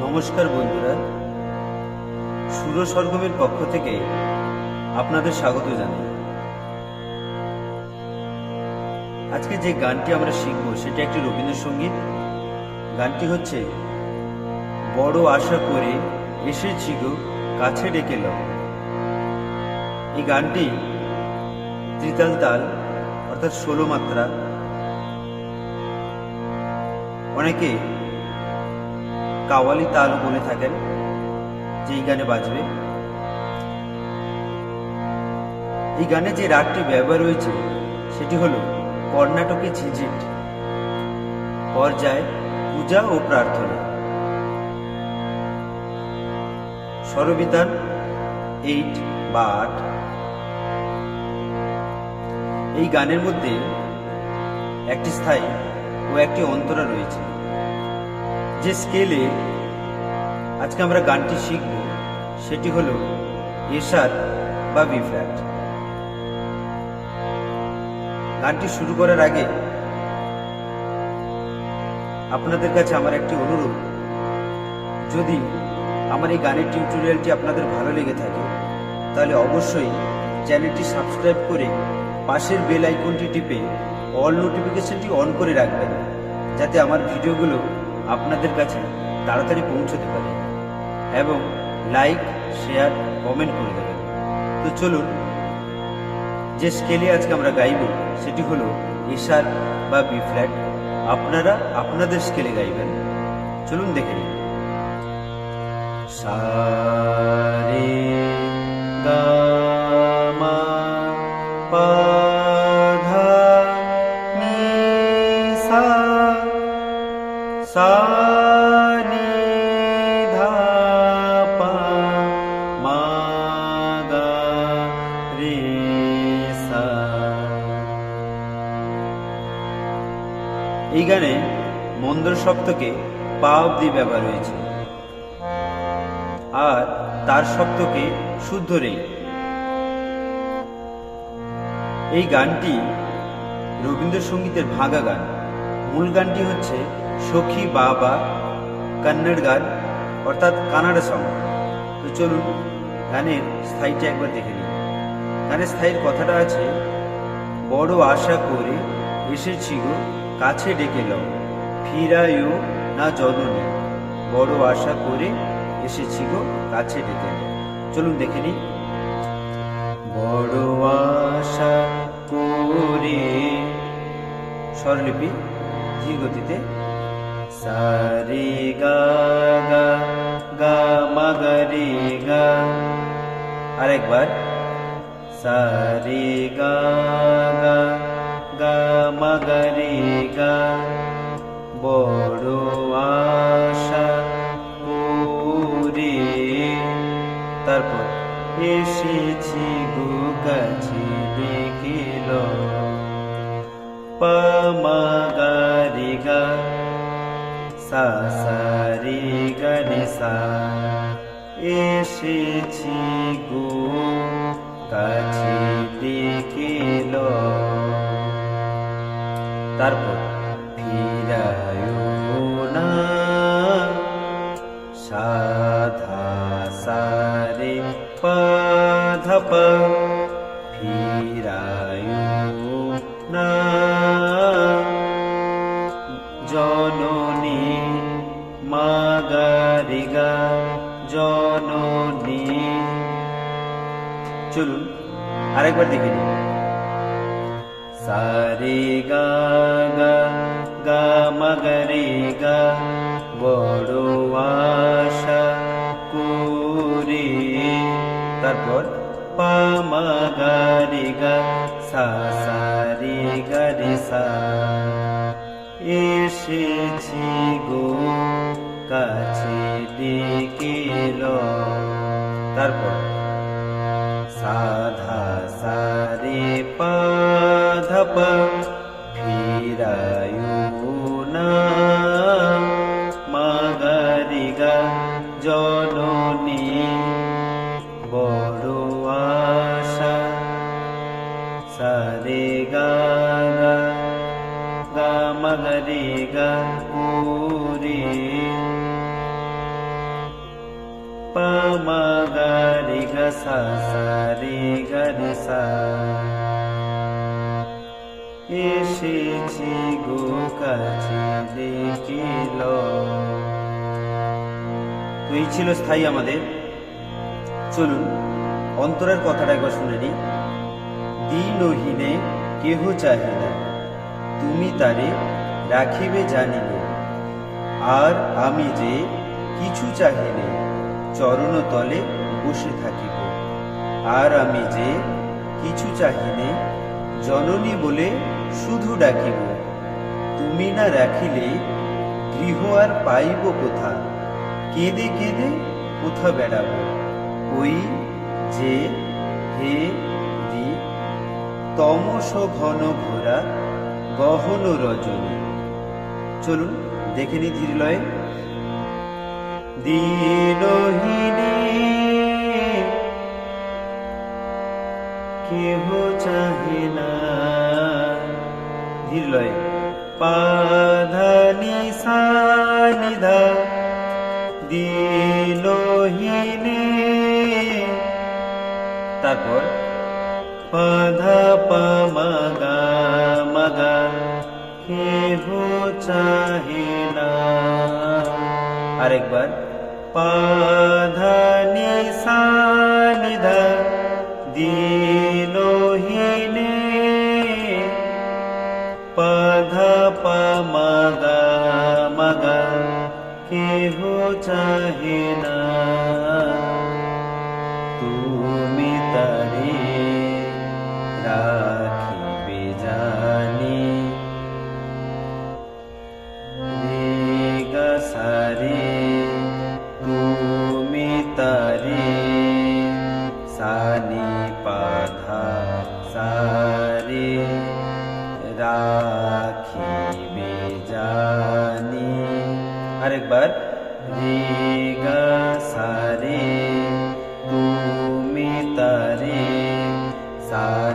নমস্কার বন্ধুরা। সুর সরগমের পক্ষ থেকে আপনাদের স্বাগত জানাই। আজকে যে গানটি আমরা শিখব, সেটা একটি রবীন্দ্রসঙ্গীত। গানটি হচ্ছে, বড় আশা করে এসেছি গো কাছে ডেকে ল এই গানটি ত্রিতাল তাল, অর্থাৎ ষোলো মাত্রা। অনেকে কাওয়ালি তাল বলে থাকেন, যেই গানে বাজবে। এই গানে যে রাগটি ব্যবহার হয়েছে সেটি হলো কর্ণাটকে ঝিঝিট, পর্যায় পূজা ও প্রার্থনা। স্বরবিধান এইট বা আট। এই গানের মধ্যে একটি স্থায়ী ও একটি অন্তরা রয়েছে। যে স্কেলে আজকে আমরা গানটি শিখব, সেটি হলো এশার বা বি ফ্ল্যাট গানটি শুরু করার আগে আপনাদের কাছে আমার একটি অনুরোধ। যদি আমার এই গানের টিউটোরিয়ালটি আপনাদের ভালো লেগে থাকে, তাহলে অবশ্যই চ্যানেলটি সাবস্ক্রাইব করে পাশের বেল আইকনটি টিপে অল নোটিফিকেশনটি অন করে রাখবেন, যাতে আমার ভিডিওগুলো আপনাদের কাছে তাড়াতাড়ি পৌঁছতে পারে এবং লাইক, শেয়ার, কমেন্ট করে দেবেন। তো চলুন, যে স্কেলে আজকে আমরা গাইব সেটি হলো এশার বা বি ফ্ল্যাট। আপনারা আপনাদের স্কেলে গাইবেন। চলুন দেখে নিন সারে গানে মন্দর সপ্তকে পা অব্দি ব্যবহার হয়েছে। আর তার সপ্তকে শুদ্ধ রে এই গানটি রবীন্দ্রসঙ্গীতের ভাঙা গান। মূল গানটি হচ্ছে সখী বাবা কন্নড় গান, অর্থাৎ কানাডা সং। তো চলুন গানের স্থায়ীটা একবার দেখে নিন গানের স্থায়ীর কথাটা আছে, বড় আশা করে এসেছি গো কাছে ডেকে লও ফিরায়ও না জননী বড় আশা করে এসেছি গো, কাছে ডেকে লও চলুন দেখে নিই। বড় আশা করে স্বরলিপি, ধীর গতিতে। সারে গা গা গা রে গা। আরেকবার। সারে গা মা গা বড় আশা করে তারপর এসেছি গো কাছে দেখিল পামা গা রে গা সা সা। রে গা রে সা এসেছি গো কাছে দেখিল তারপর ফিরায় না সাধা সারে পাধপ ফিরায় না জননী মাগারিগা, জননী। চলুন, আরেকবার দেখে নিন গা গা গা মগরে গা বড় আশা করে তারপর পামা গারে গা সা সা রে গা রে সা এসেছি গো কাছে ডেকেল তারপর সাধা পাধপ ফিরায়ু না মাগারিগা জননী বড় আশা সারে গা গা মগরে গা পুরে प म ग रि ग स स रे ग रि सा এসেছি গো কাছে, দেখে লও। তো এই ছিল স্থায়ী আমাদের। চলুন, অন্তরের কথাটা একবার শুনে নিই। দিনহীনে কেহ চাহিদা তুমি তারে রাখিবে জানিবে। আর আমি যে কিছু চাহিলে চরণ তলে বসে থাকিব। আর আমি যে কিছু চাহিলে জননী বলে শুধু ডাকিব। তুমি না রাখিলে গৃহ আর পাইব কোথা? কেঁদে কেঁদে কোথা বেড়াব? ওই যে হে দি, তমস ঘন ঘোরা গহন রজনী। চলুন, দেখে নি ধীর কেহ চাহে না। ধীর লয়ে পাধানি সানিধা দিনহীনে তারপর পাধা পামাগা মাগা কেহ চাহে না আরেকবার পাধানি সানিধা দিনহীনে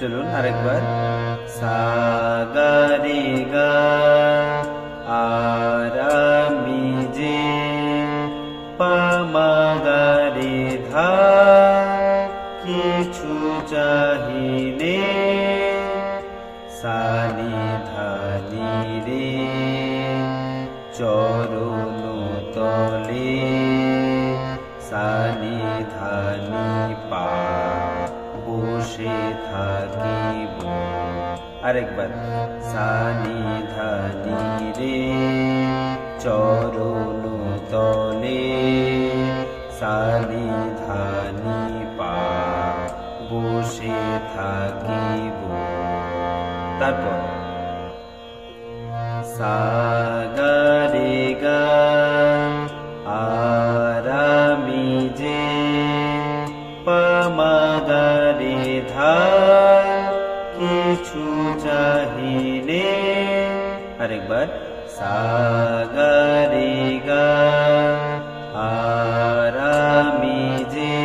চলুন আরেকবার। সাগরে গা আর আমি যে পামাগারে ধা কিছু চাহিলে সানি ধানি রে চরণ তলে আরেকবার। সানি ধানি রে চরণ তলে সানি ধানি পা বসে থাকিব। তারপর সাগরে কিছু চাহিলে আরেকবার সাগরে গা আর আমি যে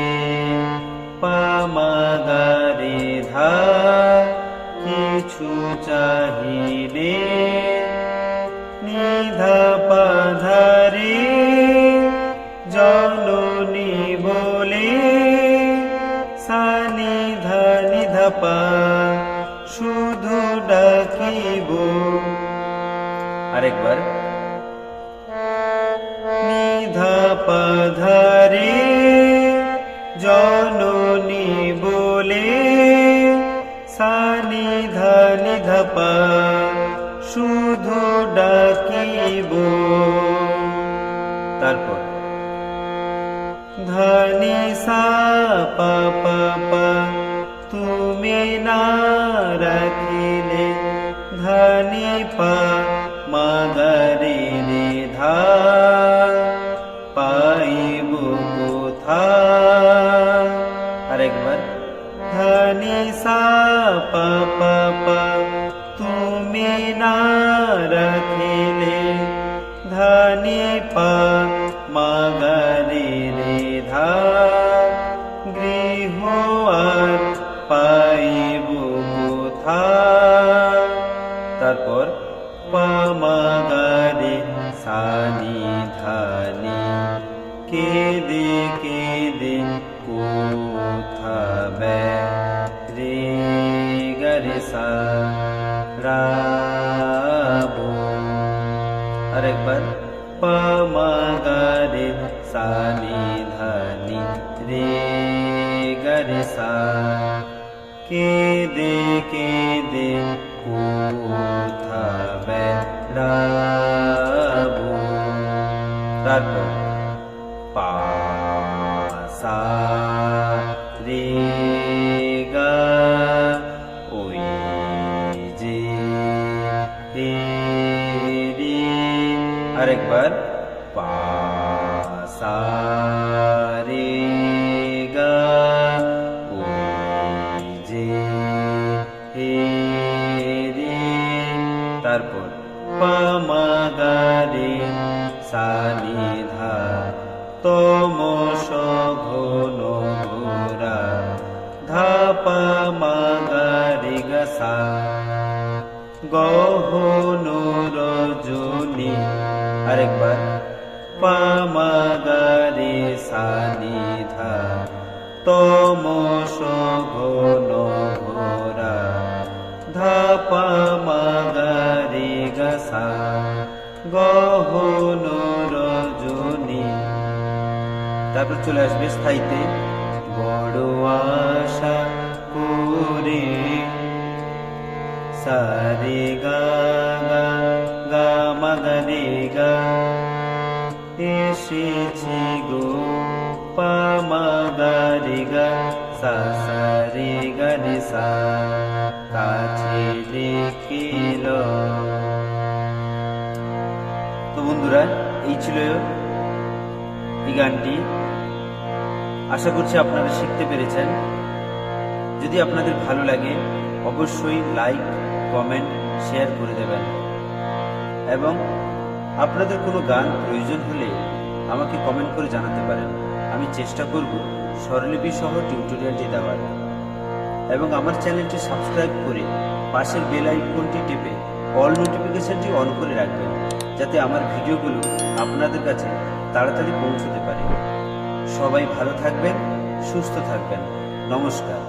পামাগারে ধা কিছু চাহিলে নিধা পাধারে জননী বলে সানি ধানি ধাপা শুধু ডাকিব আরেকবার। নিধা পাধারে জননী বলে সানি ধানি ধাপা শুধু ডাকিব। তারপর। ধনি সা পা তুমি না पा मरि रे धा था अरे एक बार धनी सा प प पू मे न र धने पगरी रे धा। बु अरे पद् परि सनि धनि रे गरि सा। के दे के दे कू ध पा सा রে গা ওই যে হে রে তারপর পা মা গা রে সা নি ধা তম ঘন ঘোরা। ধা পা মা গা রে আরেকবার। পা মা গা রে সা নি ধা তম ঘন ঘোরা। ধা পা মা গা রে গা সা তারপর চলে আসবে স্থায়ীতে বড় আশা করে সারে গা গা এসেছি গো পা মা গা রে গা সা কাছে তো বন্ধুরা, এই ছিল এই গানটি। আশা করছি আপনারা শিখতে পেরেছেন। যদি আপনাদের ভালো লাগে, অবশ্যই লাইক, কমেন্ট, শেয়ার করে দেবেন। এবং আপনাদের কোনো গান প্রয়োজন হলে আমাকে কমেন্ট করে জানাতে পারেন। আমি চেষ্টা করব স্বরলিপি সহ টিউটোরিয়ালটি দেওয়ার। এবং আমার চ্যানেলটি সাবস্ক্রাইব করে পাশের বেল আইকনটি টেপে অল নোটিফিকেশনটি অন করে রাখবেন, যাতে আমার ভিডিওগুলো আপনাদের কাছে তাড়াতাড়ি পৌঁছতে পারে। সবাই ভালো থাকবেন, সুস্থ থাকবেন। নমস্কার।